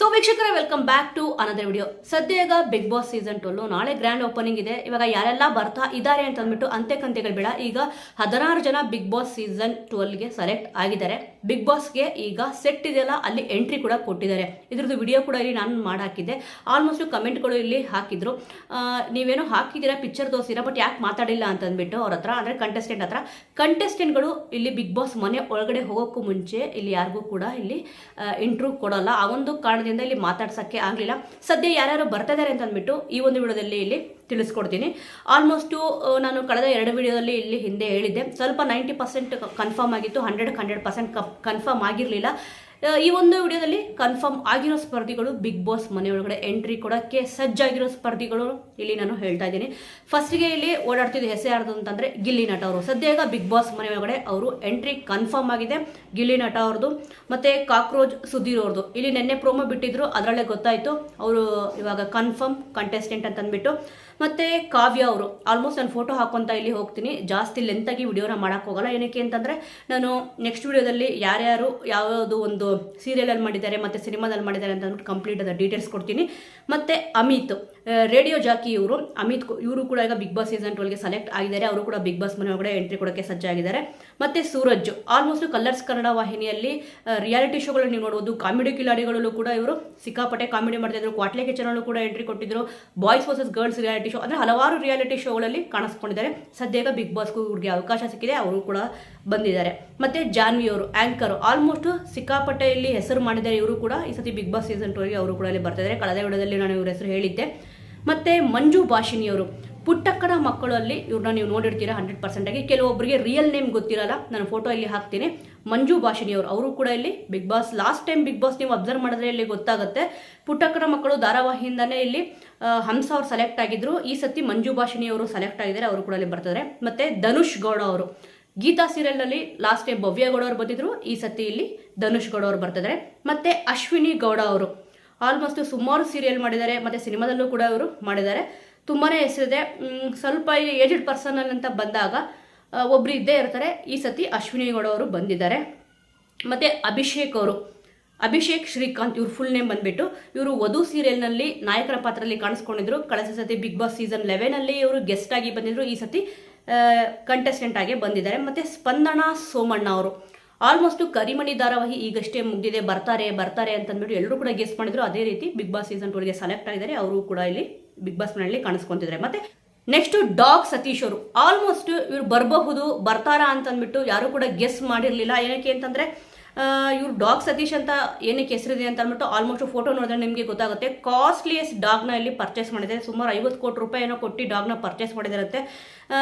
So ವೀಕ್ಷಕರೇ welcome back to another video ಸದ್ಯ ಈಗ ಬಿಗ್ ಬಾಸ್ ಸೀಸನ್ ಟ್ವೆಲ್ಲು ನಾಳೆ ಗ್ರ್ಯಾಂಡ್ ಓಪನಿಂಗ್ ಇದೆ. ಇವಾಗ ಯಾರೆಲ್ಲ ಬರ್ತಾ ಇದ್ದಾರೆ ಅಂತ ಅಂದ್ಬಿಟ್ಟು ಅಂತೆ ಕಂತೆಗಳು ಬೇಡ. ಈಗ ಹದಿನಾರು ಜನ ಬಿಗ್ ಬಾಸ್ ಸೀಸನ್ ಟ್ವೆಲ್ಗೆ ಸೆಲೆಕ್ಟ್ ಆಗಿದ್ದಾರೆ. ಬಿಗ್ ಬಾಸ್ಗೆ ಈಗ ಸೆಟ್ ಇದೆಯಲ್ಲ, ಅಲ್ಲಿ ಎಂಟ್ರಿ ಕೂಡ ಕೊಟ್ಟಿದ್ದಾರೆ. ಇದ್ರದ್ದು ವಿಡಿಯೋ ಕೂಡ ಇಲ್ಲಿ ನಾನು ಮಾಡಾಕಿದ್ದೆ. ಆಲ್ಮೋಸ್ಟ್ ಕಮೆಂಟ್ಗಳು ಇಲ್ಲಿ ಹಾಕಿದ್ರು. ನೀವೇನೋ ಹಾಕಿದ್ದೀರಾ ಪಿಕ್ಚರ್ ತೋರಿಸಿರಾ ಬಟ್ ಯಾಕೆ ಮಾತಾಡಿಲ್ಲ ಅಂತ ಅಂದ್ಬಿಟ್ಟು ಅವ್ರ ಹತ್ರ, ಅಂದರೆ ಕಂಟೆಸ್ಟೆಂಟ್ ಹತ್ರ. ಕಂಟೆಸ್ಟೆಂಟ್ಗಳು ಇಲ್ಲಿ ಬಿಗ್ ಬಾಸ್ ಮನೆ ಒಳಗಡೆ ಹೋಗೋಕ್ಕೂ ಮುಂಚೆ ಇಲ್ಲಿ ಯಾರಿಗೂ ಕೂಡ ಇಲ್ಲಿ ಇಂಟ್ರೂ ಕೊಡಲ್ಲ. ಆ ಒಂದು ಕಾರಣದಿಂದ ಇಲ್ಲಿ ಮಾತಾಡ್ಸೋಕ್ಕೆ ಆಗಲಿಲ್ಲ. ಸದ್ಯ ಯಾರ್ಯಾರು ಬರ್ತಾ ಇದ್ದಾರೆ ಅಂತ ಅಂದ್ಬಿಟ್ಟು ಈ ಒಂದು ವಿಡಿಯೋದಲ್ಲಿ ಇಲ್ಲಿ ತಿಳಿಸ್ಕೊಡ್ತೀನಿ. ಆಲ್ಮೋಸ್ಟು ನಾನು ಕಳೆದ ಎರಡು ವಿಡಿಯೋದಲ್ಲಿ ಇಲ್ಲಿ ಹಿಂದೆ ಹೇಳಿದ್ದೆ. ಸ್ವಲ್ಪ ನೈಂಟಿ ಪರ್ಸೆಂಟ್ ಕನ್ಫರ್ಮ್ ಆಗಿತ್ತು. ಹಂಡ್ರೆಡ್ ಹಂಡ್ರೆಡ್ ಪರ್ಸೆಂಟ್ ಕನ್ಫರ್ಮ್ ಆಗಿರಲಿಲ್ಲ. ಈ ಒಂದು ವಿಡಿಯೋದಲ್ಲಿ ಕನ್ಫರ್ಮ್ ಆಗಿರೋ ಸ್ಪರ್ಧಿಗಳು ಬಿಗ್ ಬಾಸ್ ಮನೆಯೊಳಗಡೆ ಎಂಟ್ರಿ ಕೊಡೋಕ್ಕೆ ಸಜ್ಜಾಗಿರೋ ಸ್ಪರ್ಧಿಗಳು ಇಲ್ಲಿ ನಾನು ಹೇಳ್ತಾ ಇದ್ದೀನಿ. ಫಸ್ಟ್ಗೆ ಇಲ್ಲಿ ಓಡಾಡ್ತಿದ್ದ ಹೆಸರು ಯಾರ್ದು ಅಂತಂದರೆ ಗಿಲ್ಲಿ ನಟ ಅವರು. ಸದ್ಯ ಈಗ ಬಿಗ್ ಬಾಸ್ ಮನೆಯೊಳಗಡೆ ಅವರು ಎಂಟ್ರಿ ಕನ್ಫರ್ಮ್ ಆಗಿದೆ. ಗಿಲ್ಲಿ ನಟ ಅವ್ರದ್ದು. ಮತ್ತು ಕಾಕ್ರೋಚ್ ಸುಧೀರ್ ಅವ್ರದ್ದು. ಇಲ್ಲಿ ನಿನ್ನೆ ಪ್ರೋಮೋ ಬಿಟ್ಟಿದ್ರು. ಅದರಲ್ಲೇ ಗೊತ್ತಾಯಿತು. ಅವರು ಇವಾಗ ಕನ್ಫರ್ಮ್ ಕಂಟೆಸ್ಟೆಂಟ್ ಅಂತ ಅಂದ್ಬಿಟ್ಟು ಮತ್ತು ಕಾವ್ಯ ಅವರು ಆಲ್ಮೋಸ್ಟ್ ನಾನು ಫೋಟೋ ಹಾಕೊಂತ ಇಲ್ಲಿ ಹೋಗ್ತೀನಿ. ಜಾಸ್ತಿ ಲೆಂತಾಗಿ ವಿಡಿಯೋನ ಮಾಡೋಕ್ಕೆ ಹೋಗಲ್ಲ. ಏನಕ್ಕೆ ಅಂತಂದರೆ, ನಾನು ನೆಕ್ಸ್ಟ್ ವಿಡಿಯೋದಲ್ಲಿ ಯಾರ್ಯಾರು ಯಾವ್ಯಾವುದು ಒಂದು ಸೀರಿಯಲಲ್ಲಿ ಮಾಡಿದ್ದಾರೆ ಮತ್ತು ಸಿನಿಮಾದಲ್ಲಿ ಮಾಡಿದ್ದಾರೆ ಅಂತ ಅಂದ್ಬಿಟ್ಟು ಕಂಪ್ಲೀಟ್ ಅದ ಡೀಟೇಲ್ಸ್ ಕೊಡ್ತೀನಿ. ಮತ್ತು ಅಮಿತ್ ರೇಡಿಯೋ ಜಾಕಿ ಇವರು, ಅಮಿತ್ ಇವರು ಕೂಡ ಈಗ ಬಿಗ್ ಬಾಸ್ ಸೀಸನ್ ಟ್ವೆಲ್ಗೆ ಸೆಲೆಕ್ಟ್ ಆಗಿದ್ದಾರೆ. ಅವರು ಕೂಡ ಬಿಗ್ ಬಾಸ್ ಮನೆ ಒಳಗಡೆ ಎಂಟ್ರಿ ಕೊಡೋಕ್ಕೆ ಸಜ್ಜಾಗಿದ್ದಾರೆ ಮತ್ತು ಸೂರಜ್ ಆಲ್ಮೋಸ್ಟ್ ಕಲರ್ಸ್ ಕನ್ನಡ ವಾಹಿನಿಯಲ್ಲಿ ರಿಯಾಲಿಟಿ ಶೋಗಳು ನೀವು ನೋಡ್ಬೋದು. ಕಾಮಿಡಿ ಕಿಲಾಡಿಗಳಲ್ಲೂ ಕೂಡ ಇವರು ಸಿಕ್ಕಾಪಟ್ಟೆ ಕಾಮಿಡಿ ಮಾಡ್ತಿದ್ರು. ಕ್ವಾಟ್ಲೆ ಕಿಚನಲ್ಲೂ ಕೂಡ ಎಂಟ್ರಿ ಕೊಟ್ಟಿದ್ರು. Boys versus girls reality show ಅಂದರೆ ಹಲವಾರು ರಿಯಾಲಿಟಿ ಶೋಗಳಲ್ಲಿ ಕಾಣಿಸ್ಕೊಂಡಿದ್ದಾರೆ. ಸದ್ಯ ಈಗ ಬಿಗ್ ಬಾಸ್ಗೂ ಇವ್ರಿಗೆ ಅವಕಾಶ ಸಿಕ್ಕಿದೆ, ಅವರು ಕೂಡ ಬಂದಿದ್ದಾರೆ. ಮತ್ತು ಜಾನ್ವಿ ಅವರು ಆ್ಯಂಕರ್ ಆಲ್ಮೋಸ್ಟ್ ಸಿಕ್ಕಾಪಟ್ಟೆಯಲ್ಲಿ ಹೆಸರು ಮಾಡಿದ್ದಾರೆ ಇವರು ಕೂಡ. ಈ ಸತಿ ಬಿಗ್ ಬಾಸ್ ಸೀಸನ್ ಟೂರಿಗೆ ಅವರು ಕೂಡ ಇಲ್ಲಿ ಬರ್ತಿದ್ದಾರೆ ಕಳೆದ ವಿಡಿಯೋದಲ್ಲಿ ನಾನು ಇವ್ರ ಹೆಸರು ಹೇಳಿದ್ದೆ. ಮತ್ತು ಮಂಜು ಭಾಷಿಣಿಯವರು ಪುಟ್ಟಕ್ಕನ ಮಕ್ಕಳಲ್ಲಿ, ಇವ್ರನ್ನ ನೀವು ನೋಡಿರ್ತೀರಾ ಹಂಡ್ರೆಡ್ ಪರ್ಸೆಂಟಾಗಿ ಕೆಲವೊಬ್ಬರಿಗೆ ರಿಯಲ್ ನೇಮ್ ಗೊತ್ತಿರಲ್ಲ ನಾನು ಫೋಟೋ ಇಲ್ಲಿ ಹಾಕ್ತೀನಿ. ಮಂಜು ಭಾಷಿನಿಯವರು ಅವರು ಕೂಡ ಇಲ್ಲಿ Bigg Boss last time Bigg Boss ನೀವು ಅಬ್ಸರ್ವ್ ಮಾಡಿದ್ರೆ ಇಲ್ಲಿ ಗೊತ್ತಾಗುತ್ತೆ. ಪುಟ್ಟಕ್ಕನ ಮಕ್ಕಳು ಧಾರಾವಾಹಿಯಿಂದನೇ ಇಲ್ಲಿ ಹಂಸ ಅವರು ಸೆಲೆಕ್ಟ್ ಆಗಿದ್ರು. ಈ ಸತಿ ಮಂಜು ಭಾಷಿಣಿಯವರು ಸೆಲೆಕ್ಟ್ ಆಗಿದ್ದಾರೆ, ಅವರು ಕೂಡ ಇಲ್ಲಿ ಬರ್ತಾರೆ ಮತ್ತು ಧನುಷ್ ಗೌಡ ಅವರು. ಗೀತಾ ಸೀರಿಯಲ್ನಲ್ಲಿ ಲಾಸ್ಟ್ ಟೈಮ್ ಭವ್ಯ ಗೌಡ ಅವರು ಬಂದಿದ್ರು, ಈ ಸತಿ ಇಲ್ಲಿ ಧನುಷ್ ಗೌಡ ಅವರು ಬರ್ತಿದ್ದಾರೆ ಮತ್ತು ಅಶ್ವಿನಿ ಗೌಡ ಅವರು. ಆಲ್ಮೋಸ್ಟ್ ಸುಮಾರು ಸೀರಿಯಲ್ ಮಾಡಿದ್ದಾರೆ, ಮತ್ತು ಸಿನಿಮಾದಲ್ಲೂ ಕೂಡ ಅವರು ಮಾಡಿದ್ದಾರೆ. ತುಂಬಾ ಹೆಸರಿದೆ. ಸ್ವಲ್ಪ ಏಜೆಡ್ ಪರ್ಸನಲ್ ಅಂತ ಬಂದಾಗ ಒಬ್ಬರು ಇದ್ದೇ ಇರ್ತಾರೆ. ಈ ಸತಿ ಅಶ್ವಿನಿ ಗೌಡ ಅವರು ಬಂದಿದ್ದಾರೆ. ಮತ್ತು ಅಭಿಷೇಕ್ ಅವರು. ಅಭಿಷೇಕ್, ಶ್ರೀಕಾಂತ್ ಇವ್ರ ಫುಲ್ ನೇಮ್ ಬಂದುಬಿಟ್ಟು, ಇವರು ವಧು ಸೀರಿಯಲ್ನಲ್ಲಿ ನಾಯಕರ ಪಾತ್ರದಲ್ಲಿ ಕಾಣಿಸ್ಕೊಂಡಿದ್ರು. ಕಳೆದ ಸತಿ ಬಿಗ್ ಬಾಸ್ ಸೀಸನ್ ಲೆವೆನಲ್ಲಿ ಇವರು ಗೆಸ್ಟ್ ಆಗಿ ಬಂದಿದ್ರು. ಈ ಸತಿ ಕಂಟೆಸ್ಟೆಂಟ್ ಆಗಿ ಬಂದಿದ್ದಾರೆ. ಮತ್ತು ಸ್ಪಂದನಾ ಸೋಮಣ್ಣ ಅವರು. ಆಲ್ಮೋಸ್ಟು ಕರಿಮಣಿ ಧಾರಾವಾಹಿ ಈಗಷ್ಟೇ ಮುಗಿದಿದೆ. ಬರ್ತಾರೆ ಬರ್ತಾರೆ ಅಂತಂದ್ಬಿಟ್ಟು ಎಲ್ಲರೂ ಕೂಡ ಗೆಸ್ಟ್ ಮಾಡಿದ್ರು. ಅದೇ ರೀತಿ ಬಿಗ್ ಬಾಸ್ ಸೀಸನ್ ಟೂರಿಗೆ ಸೆಲೆಕ್ಟ್ ಆಗಿದ್ದಾರೆ. ಅವರು ಕೂಡ ಇಲ್ಲಿ ಬಿಗ್ ಬಾಸ್ ಮನೆಯಲ್ಲಿ ಕಾಣಿಸ್ಕೊಂತಿದ್ರೆ. ಮತ್ತೆ ನೆಕ್ಸ್ಟ್ ಡಾಗ್ ಸತೀಶ್ ಅವರು. ಆಲ್ಮೋಸ್ಟ್ ಇವ್ರು ಬರಬಹುದು, ಬರ್ತಾರಾ ಅಂತಂದ್ಬಿಟ್ಟು ಯಾರು ಕೂಡ ಗೆಸ್ ಮಾಡಿರಲಿಲ್ಲ. ಏನಕ್ಕೆ ಅಂತಂದ್ರೆ ಇವ್ರು ಡಾಗ್ ಸತೀಶ್ ಅಂತ ಏನಕ್ಕೆ ಹೆಸರಿದೆ ಅಂತ ಅಂದ್ಬಿಟ್ಟು ಆಲ್ಮೋಸ್ಟ್ ಫೋಟೋ ನೋಡಿದ್ರೆ ನಿಮಗೆ ಗೊತ್ತಾಗುತ್ತೆ. ಕಾಸ್ಟ್ಲಿಯಸ್ಟ್ ಡಾಗ್ನ ಇಲ್ಲಿ ಪರ್ಚೇಸ್ ಮಾಡಿದ್ದಾರೆ. ಸುಮಾರು ಐವತ್ತು ಕೋಟಿ ರೂಪಾಯಿ ಏನೋ ಕೊಟ್ಟು ಡಾಗ್ನ ಪರ್ಚೇಸ್ ಮಾಡಿದಾರಂತೆ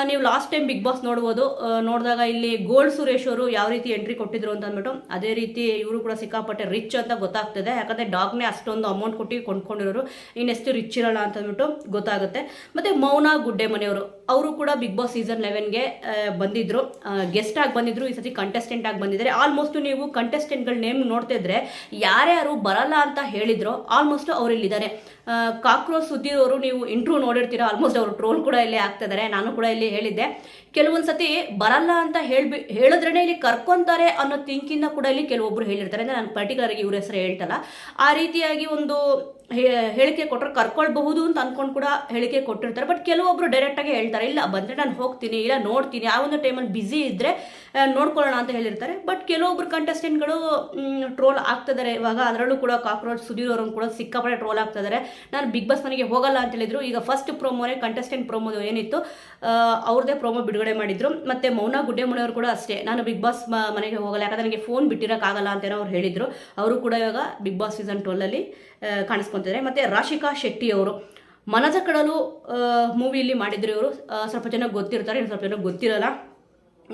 ನೀವು ಲಾಸ್ಟ್ ಟೈಮ್ ಬಿಗ್ ಬಾಸ್ ನೋಡ್ಬೋದು. ನೋಡಿದಾಗ ಇಲ್ಲಿ ಗೋಲ್ಡ್ ಸುರೇಶ್ ಅವರು ಯಾವ ರೀತಿ ಎಂಟ್ರಿ ಕೊಟ್ಟಿದ್ರು ಅಂತ ಅಂದ್ಬಿಟ್ಟು, ಅದೇ ರೀತಿ ಇವರು ಕೂಡ ಸಿಕ್ಕಾಪಟ್ಟೆ ರಿಚ್ ಅಂತ ಗೊತ್ತಾಗ್ತದೆ. ಯಾಕಂದರೆ ಡಾಗ್ನೇ ಅಷ್ಟೊಂದು ಅಮೌಂಟ್ ಕೊಟ್ಟು ಕೊಂಡ್ಕೊಂಡಿರೋರು. ಇನ್ನೆಷ್ಟು ರಿಚ್ ಇರಲ್ಲ ಅಂತ ಅಂದ್ಬಿಟ್ಟು ಗೊತ್ತಾಗುತ್ತೆ. ಮತ್ತು ಮೌನ ಗುಡ್ಡೆ ಮನೆಯವರು ಅವರು ಕೂಡ ಬಿಗ್ ಬಾಸ್ ಸೀಸನ್ ಲೆವೆನ್ಗೆ ಬಂದಿದ್ದರು ಗೆಸ್ಟ್ ಆಗಿ ಬಂದಿದ್ರು. ಈ ಸತಿ ಕಂಟೆಸ್ಟೆಂಟ್ ಆಗಿ ಬಂದಿದ್ದಾರೆ. ಆಲ್ಮೋಸ್ಟ್ ನೀವು ಕಂಟೆಸ್ಟೆಂಟ್ಗಳ ನೇಮ್ ನೋಡ್ತಿದ್ರೆ ಯಾರ್ಯಾರು ಬರಲ್ಲ ಅಂತ ಹೇಳಿದ್ರು. ಆಲ್ಮೋಸ್ಟ್ ಅವ್ರು ಕಾಕ್ರೋಚ್ ಸುದ್ದಿರ್ ಅವರು ನೀವು ಇಂಟ್ರೂ ನೋಡಿರ್ತೀರ? ಆಲ್ಮೋಸ್ಟ್ ಅವರು ಟ್ರೋಲ್ ಕೂಡ ಇಲ್ಲಿ ಆಗ್ತಿದ್ದಾರೆ ನಾನು ಕೂಡ ಇಲ್ಲಿ ಹೇಳಿದ್ದೆ. ಕೆಲವೊಂದು ಸತಿ ಬರಲ್ಲ ಅಂತ ಹೇಳ್ಬಿ ಹೇಳಿದ್ರೇ ಇಲ್ಲಿ ಕರ್ಕೊಂತಾರೆ ಅನ್ನೋ ಥಿಂಕಿಂದ ಕೂಡ ಇಲ್ಲಿ ಕೆಲವೊಬ್ರು ಹೇಳಿರ್ತಾರೆ. ಅಂದರೆ ನಾನು ಪರ್ಟಿಕ್ಯುಲರ್ ಆಗಿ ಇವ್ರ ಹೆಸರು ಹೇಳ್ತಲ್ಲ. ಆ ರೀತಿಯಾಗಿ ಒಂದು ಹೇಳಿಕೆ ಕೊಟ್ಟರೆ ಕರ್ಕೊಳ್ಬಹುದು ಅಂತ ಅನ್ಕೊಂಡು ಕೂಡ ಹೇಳಿಕೆ ಕೊಟ್ಟಿರ್ತಾರೆ. ಬಟ್ ಕೆಲವೊಬ್ರು ಡೈರೆಕ್ಟಾಗಿ ಹೇಳ್ತಾರೆ, ಇಲ್ಲ, ಬಂದರೆ ನಾನು ಹೋಗ್ತೀನಿ, ಇಲ್ಲ ನೋಡ್ತೀನಿ, ಆ ಒಂದು ಟೈಮಲ್ಲಿ ಬ್ಯುಸಿ ಇದ್ದರೆ ನೋಡ್ಕೊಳ್ಳೋಣ ಅಂತ ಹೇಳಿರ್ತಾರೆ. ಬಟ್ ಕೆಲವೊಬ್ರು ಕಂಟೆಸ್ಟೆಂಟ್ಗಳು ಟ್ರೋಲ್ ಆಗ್ತಿದ್ದಾರೆ ಇವಾಗ ಅದರಲ್ಲೂ ಕೂಡ ಕಾಕ್ರೋಚ್ ಸುಧೀರ್ ಕೂಡ ಸಿಕ್ಕಾಪಟ್ಟೆ ಟ್ರೋಲ್ ಆಗ್ತಿದ್ದಾರೆ ನಾನು ಬಿಗ್ ಬಾಸ್ ಮನೆಗೆ ಹೋಗಲ್ಲ ಅಂತ ಹೇಳಿದ್ರು. ಈಗ ಫಸ್ಟ್ ಪ್ರೊಮೋನೇ ಕಂಟೆಸ್ಟೆಂಟ್ ಪ್ರೊಮೋದು ಏನಿತ್ತು ಅವ್ರದ್ದೇ ಪ್ರೋಮೋ ಬಿಡುಗಡೆ ಮಾಡಿದ್ರು. ಮತ್ತು ಮೌನ ಗುಡ್ಡೆಮುನಿಯವರು ಕೂಡ ಅಷ್ಟೇ. ನಾನು ಬಿಗ್ ಬಾಸ್ ಮನೆಗೆ ಹೋಗಲ್ಲ. ಯಾಕಂದ್ರೆ ನನಗೆ ಫೋನ್ ಬಿಟ್ಟಿರೋಕ್ಕಾಗಲ್ಲ ಅಂತೇನೋ ಅವ್ರು ಹೇಳಿದರು. ಅವರು ಕೂಡ ಇವಾಗ ಬಿಗ್ ಬಾಸ್ ಸೀಸನ್ ಟ್ವೆಲ್ಲಲ್ಲಿ ಕಾಣಿಸ್ಕೊತಿದ್ದಾರೆ. ಮತ್ತು ರಾಶಿಕಾ ಶೆಟ್ಟಿ ಅವರು. ಮನದ ಕಡಲು ಮೂವಿಯಲ್ಲಿ ಮಾಡಿದ್ರು ಇವರು. ಸ್ವಲ್ಪ ಜನ ಗೊತ್ತಿರ್ತಾರೆ. ಸ್ವಲ್ಪ ಜನ ಗೊತ್ತಿರಲ್ಲ.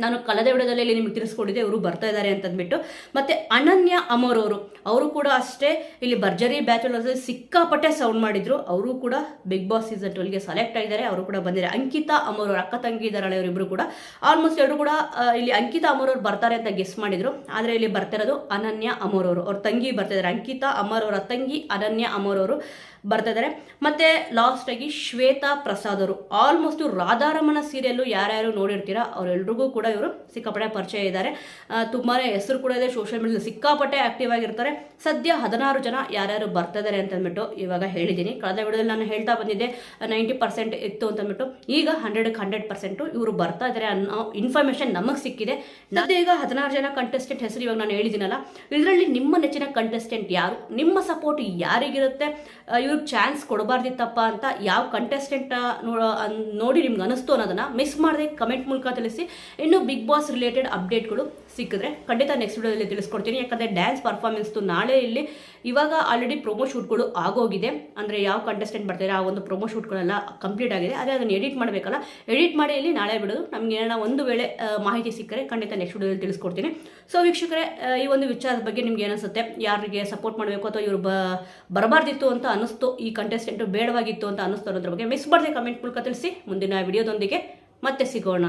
ನಾನು ಕಳೆದ ವಿಡಿಯೋದಲ್ಲಿ ನಿಮಗೆ ತಿಳಿಸ್ಕೊಟ್ಟಿದ್ದೆ, ಇವರು ಬರ್ತಾ ಇದ್ದಾರೆ ಅಂತಂದ್ಬಿಟ್ಟು. ಮತ್ತು ಅನನ್ಯ ಅಮರ್ ಅವರು ಅವರು ಕೂಡ ಅಷ್ಟೇ ಇಲ್ಲಿ ಭರ್ಜರಿ ಬ್ಯಾಚುಲರ್ಸ್ ಸಿಕ್ಕಾಪಟ್ಟೆ ಸೌಂಡ್ ಮಾಡಿದ್ರು. ಅವರು ಕೂಡ ಬಿಗ್ ಬಾಸ್ ಸೀಸನ್ ಟ್ವೆಲ್ಗೆ ಸೆಲೆಕ್ಟ್ ಆಗಿದ್ದಾರೆ, ಅವರು ಕೂಡ ಬಂದಿದ್ದಾರೆ. ಅಂಕಿತಾ ಅಮರ್ ಅವರು, ಅಕ್ಕ ತಂಗಿ ಇದ್ದಾರೆ ಇವರಿಬ್ಬರು ಕೂಡ. ಆಲ್ಮೋಸ್ಟ್ ಎಲ್ಲರೂ ಕೂಡ ಇಲ್ಲಿ ಅಂಕಿತಾ ಅಮರ್ ಅವರು ಬರ್ತಾರೆ ಅಂತ ಗೆಸ್ ಮಾಡಿದ್ರು. ಆದರೆ ಇಲ್ಲಿ ಬರ್ತಿರೋದು ಅನನ್ಯ ಅಮರ್ ಅವರು. ಅವ್ರ ತಂಗಿ ಬರ್ತಾ ಇದ್ದಾರೆ. ಅಂಕಿತಾ ಅಮರ್ ಅವರ ತಂಗಿ ಅನನ್ಯ ಅಮರ್ ಅವರು. ಬರ್ತಾ ಇದ್ದಾರೆ ಮತ್ತೆ ಲಾಸ್ಟ್ ಆಗಿ ಶ್ವೇತಾ ಪ್ರಸಾದ್ ಅವರು ಆಲ್ಮೋಸ್ಟ್ ರಾಧಾರಮಣ ಸೀರಿಯಲ್ಲು ಯಾರ್ಯಾರು ನೋಡಿರ್ತೀರಾ, ಅವರೆಲ್ರಿಗೂ ಕೂಡ ಇವರು ಸಿಕ್ಕಾಪಟ್ಟೆ ಪರಿಚಯ ಇದ್ದಾರೆ ತುಂಬಾ ಹೆಸರು ಕೂಡ ಇದೆ ಸೋಷಿಯಲ್ ಮೀಡಿಯಾದಲ್ಲಿ ಸಿಕ್ಕಾಪಟ್ಟೆ ಆಕ್ಟಿವ್ ಆಗಿರ್ತಾರೆ. ಸದ್ಯ ಹದಿನಾರು ಜನ ಯಾರ್ಯಾರು ಬರ್ತಾ ಅಂತ ಅಂದ್ಬಿಟ್ಟು ಇವಾಗ ಹೇಳಿದ್ದೀನಿ. ಕಳೆದ ವಿಡಿಯೋದಲ್ಲಿ ನಾನು ಹೇಳ್ತಾ ಬಂದಿದ್ದೆ, ನೈಂಟಿ ಪರ್ಸೆಂಟ್ ಇತ್ತು ಅಂತ ಅಂದ್ಬಿಟ್ಟು ಈಗ ಹಂಡ್ರೆಡ್ ಹಂಡ್ರೆಡ್ ಪರ್ಸೆಂಟು ಇವರು ಬರ್ತಾ ಇದ್ದಾರೆ ಅನ್ನೋ ಇನ್ಫಾರ್ಮೇಶನ್ ನಮಗೆ ಸಿಕ್ಕಿದೆ. ಸದ್ಯ ಈಗ ಹದಿನಾರು ಜನ ಕಂಟೆಸ್ಟೆಂಟ್ ಹೆಸರು ಇವಾಗ ನಾನು ಹೇಳಿದ್ದೀನಲ್ಲ, ಇದರಲ್ಲಿ ನಿಮ್ಮ ನೆಚ್ಚಿನ ಕಂಟೆಸ್ಟೆಂಟ್ ಯಾರು? ನಿಮ್ಮ ಸಪೋರ್ಟ್ ಯಾರಿಗಿರುತ್ತೆ? ಇವ್ರಿಗೆ ಚಾನ್ಸ್ ಕೊಡಬಾರ್ದಿತ್ತಪ್ಪ ಅಂತ ಯಾವ ಕಂಟೆಸ್ಟೆಂಟ್ ನೋಡಿ ನಿಮ್ಗೆ ಅನಿಸ್ತು ಅನ್ನೋದನ್ನ ಮಿಸ್ ಮಾಡದೆ ಕಮೆಂಟ್ ಮೂಲಕ ತಿಳಿಸಿ. ಇನ್ನು ಬಿಗ್ ಬಾಸ್ ರಿಲೇಟೆಡ್ ಅಪ್ಡೇಟ್ಗಳು ಸಿಕ್ಕಿದ್ರೆ ಖಂಡಿತ ನೆಕ್ಸ್ಟ್ ವಿಡಿಯೋದಲ್ಲಿ ತಿಳಿಸ್ಕೊಡ್ತೀನಿ. ಯಾಕಂದರೆ ಡ್ಯಾನ್ಸ್ ಪರ್ಫಾರ್ಮೆನ್ಸ್ದು ನಾಳೆ ಇಲ್ಲಿ ಇವಾಗ ಆಲ್ರೆಡಿ ಪ್ರೊಮೋ ಶೂಟ್ಗಳು ಆಗೋಗಿದೆ. ಅಂದರೆ ಯಾವ ಕಂಟೆಸ್ಟೆಂಟ್ ಬರ್ತಾರೆ, ಆ ಒಂದು ಪ್ರೊಮೋ ಶೂಟ್ಗಳೆಲ್ಲ ಕಂಪ್ಲೀಟ್ ಆಗಿದೆ. ಆದರೆ ಅದನ್ನು ಎಡಿಟ್ ಮಾಡಬೇಕಲ್ಲ. ಎಡಿಟ್ ಮಾಡಿ ಇಲ್ಲಿ ನಾಳೆ ಬಿಡೋದು. ನಮಗೆ ಏನೋ ಒಂದು ವೇಳೆ ಮಾಹಿತಿ ಸಿಕ್ಕರೆ ಖಂಡಿತ ನೆಕ್ಸ್ಟ್ ವಿಡಿಯೋದಲ್ಲಿ ತಿಳಿಸ್ಕೊಡ್ತೀನಿ. ಸೊ ವೀಕ್ಷಕರೇ ಈ ಒಂದು ವಿಚಾರದ ಬಗ್ಗೆ ನಿಮ್ಗೆ ಏನಿಸುತ್ತೆ ಯಾರಿಗೆ ಸಪೋರ್ಟ್ ಮಾಡಬೇಕು ಅಥವಾ ಇವರು ಬರಬಾರ್ದಿತ್ತು ಅಂತ ಅನಿಸ್ತು ಈ ಕಂಟೆಸ್ಟೆಂಟು ಬೇಡವಾಗಿತ್ತು ಅಂತ ಅನಿಸ್ತು ಅನ್ನೋದ್ರ ಬಗ್ಗೆ ಮಿಸ್ ಮಾಡದೆ ಕಮೆಂಟ್ ಮೂಲಕ ತಿಳಿಸಿ. ಮುಂದಿನ ವಿಡಿಯೋದೊಂದಿಗೆ ಮತ್ತೆ ಸಿಗೋಣ.